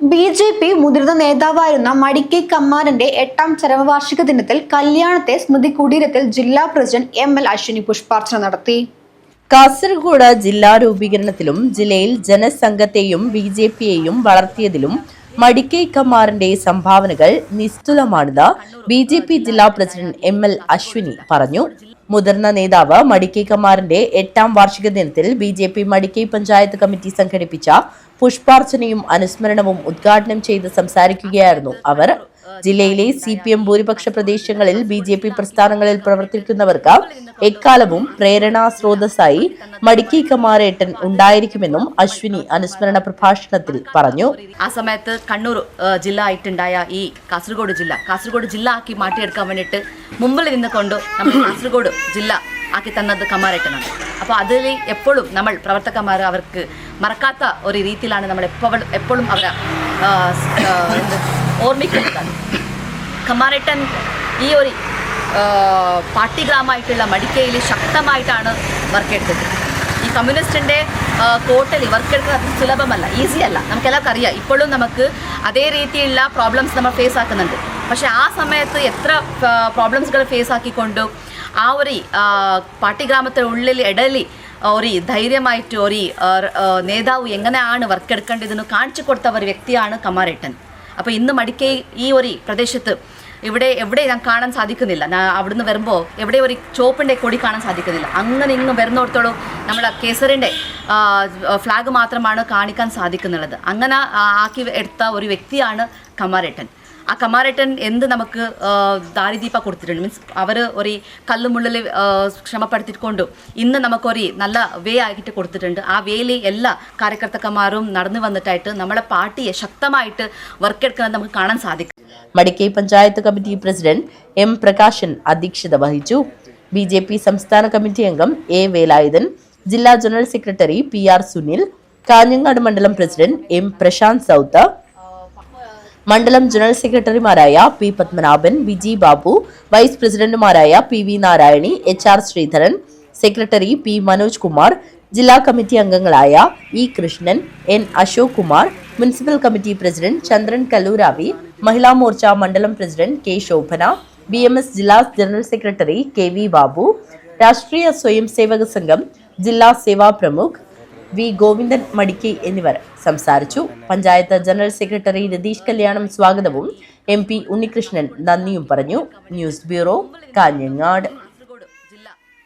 B J P മുതിർന്ന നേതാവായിരുന്ന മടിക്കൈ കമ്മാരന്റെ എട്ടാം ചരമവാർഷിക ദിനത്തിൽ കല്യാണത്തെ സ്മൃതി കുടീരത്തിൽ ജില്ലാ പ്രസിഡന്റ് എം എൽ അശ്വിനി പുഷ്പാർച്ചന നടത്തി. കാസർഗോഡ് ജില്ലാ രൂപീകരണത്തിലും ജില്ലയിൽ ജനസംഘത്തെയും ബി ജെ പിയെയും വളർത്തിയതിലും മടിക്കൈ കമ്മാറിന്റെ സംഭാവനകൾ നിസ്തുലമാണെന്ന് ബി ജെ പി ജില്ലാ പ്രസിഡന്റ് എം എൽ അശ്വിനി പറഞ്ഞു. മുതിർന്ന നേതാവ് മടിക്കൈ കമാറിന്റെ എട്ടാം വാർഷിക ദിനത്തിൽ B J P Madikai panchayat committee സംഘടിപ്പിച്ച പുഷ്പാർച്ചനയും അനുസ്മരണവും ഉദ്ഘാടനം ചെയ്ത് സംസാരിക്കുകയായിരുന്നു അവർ. ജില്ലയിലെ സി പി എം ഭൂരിപക്ഷ പ്രദേശങ്ങളിൽ ബി ജെ പി പ്രസ്ഥാനങ്ങളിൽ പ്രവർത്തിക്കുന്നവർക്ക് എക്കാലവും പ്രേരണാ സ്രോതസ്സായി മടിക്കി കമാരേട്ടൻ ഉണ്ടായിരിക്കുമെന്നും അശ്വിനി അനുസ്മരണ പ്രഭാഷണത്തിൽ പറഞ്ഞു. ആ സമയത്ത് കണ്ണൂർ ജില്ല ആയിട്ടുണ്ടായ ഈ കാസർഗോഡ് ജില്ല കാസർഗോഡ് ജില്ല ആക്കി മാറ്റിയെടുക്കാൻ വേണ്ടിയിട്ട് മുമ്പിൽ നിന്നുകൊണ്ട് നമ്മൾ കാസർഗോഡ് ജില്ല ആക്കി തന്നത് കമാരേട്ടനാണ്. അപ്പോൾ അതിൽ എപ്പോഴും നമ്മൾ പ്രവർത്തകന്മാർ അവർക്ക് മറക്കാത്ത ഒരു രീതിയിലാണ് നമ്മൾ എപ്പോഴും എപ്പോഴും അവരെ ആ, സ്- ആ, എന്ത് ഓർമ്മിക്കുന്നത് കമാരേട്ടൻ ഈ ഒരു ഗ്രാമമായിട്ടുള്ള മടിക്കയിൽ ശക്തമായിട്ടാണ് വർക്കെടുത്തത് ഈ കമ്മ്യൂണിസ്റ്റിന്റെ കോട്ടലി വർക്കെടുക്കുന്നത് അത്ര സുലഭമല്ല ഈസി അല്ല. നമുക്കെല്ലാവർക്കും അറിയാം. ഇപ്പോഴും നമുക്ക് അതേ രീതിയിലുള്ള പ്രോബ്ലംസ് നമ്മൾ ഫേസ് ആക്കുന്നുണ്ട്. പക്ഷേ ആ സമയത്ത് എത്ര പ്രോബ്ലംസുകൾ ഫേസ് ആക്കിക്കൊണ്ട് ആ ഒരു ഗ്രാമത്തിന്റെ ഉള്ളിൽ ഇടലി ഒരു ധൈര്യമായിട്ട് ഒരു നേതാവ് എങ്ങനെയാണ് വർക്കെടുക്കേണ്ടതെന്ന് കാണിച്ചു കൊടുത്ത ഒരു വ്യക്തിയാണ് കമാരേട്ടൻ അപ്പോൾ ഇന്ന് മടിക്കൈ ഈ ഒരു പ്രദേശത്ത് ഇവിടെ എവിടെ ഞാൻ കാണാൻ സാധിക്കുന്നില്ല. അവിടുന്ന് വരുമ്പോൾ എവിടെ ഒരു ചോപ്പിന്റെ കൊടി കാണാൻ സാധിക്കുന്നില്ല. അങ്ങനെ ഇങ്ങ് വരുന്നിടത്തോളം നമ്മൾ കേസറിന്റെ ഫ്ലാഗ് മാത്രമാണ് കാണിക്കാൻ സാധിക്കുന്നുള്ളത്. അങ്ങനെ ആക്കി എടുത്ത ഒരു വ്യക്തിയാണ് കമാരേട്ടൻ. ആ കമാരേട്ടൻ എന്ത് നമുക്ക് ദാരിദീപ കൊടുത്തിട്ടുണ്ട്. മീൻസ് അവർ ഒരു കല്ലുമുള്ളിൽ ക്ഷമപ്പെടുത്തിക്കൊണ്ട് ഇന്ന് നമുക്കൊരു നല്ല വേ ആക്കിയിട്ട് കൊടുത്തിട്ടുണ്ട്. ആ വേയിൽ എല്ലാ കാര്യകർത്തക്കന്മാരും നടന്നു വന്നിട്ടായിട്ട് നമ്മളെ പാർട്ടിയെ ശക്തമായിട്ട് വർക്കെടുക്കുന്നത് നമുക്ക് കാണാൻ സാധിക്കും. Madikai panchayat committee president M Prakashan അധ്യക്ഷത വഹിച്ചു. ബി ജെ പി സംസ്ഥാന കമ്മിറ്റി അംഗം എ വേലായുധൻ ജില്ലാ general secretary P R Sunil Kanhangad മണ്ഡലം പ്രസിഡന്റ് എം പ്രശാന്ത് സൗത്ത് മണ്ഡലം ജനറൽ സെക്രട്ടറിമാരായ പി പത്മനാഭൻ വിജി ബാബു വൈസ് പ്രസിഡന്റുമാരായ P V Narayani H R Sreedharan secretary P Manoj Kumar ജില്ലാ കമ്മിറ്റി അംഗങ്ങളായ E Krishnan N Ashok Kumar municipal committee president Chandran Kalluravi Mahila Morcha മണ്ഡലം president K Shobhana B M S ജില്ലാ general secretary K V Babu Rashtriya Swayam Sevak സംഘം ജില്ലാ സേവാ പ്രമുഖ് V Govindan Madikki എന്നിവർ സംസാരിച്ചു. Panchayat general secretary Ratheesh കല്യാണം സ്വാഗതവും എം പി ഉണ്ണികൃഷ്ണൻ നന്ദിയും പറഞ്ഞു. News bureau Kanhangad.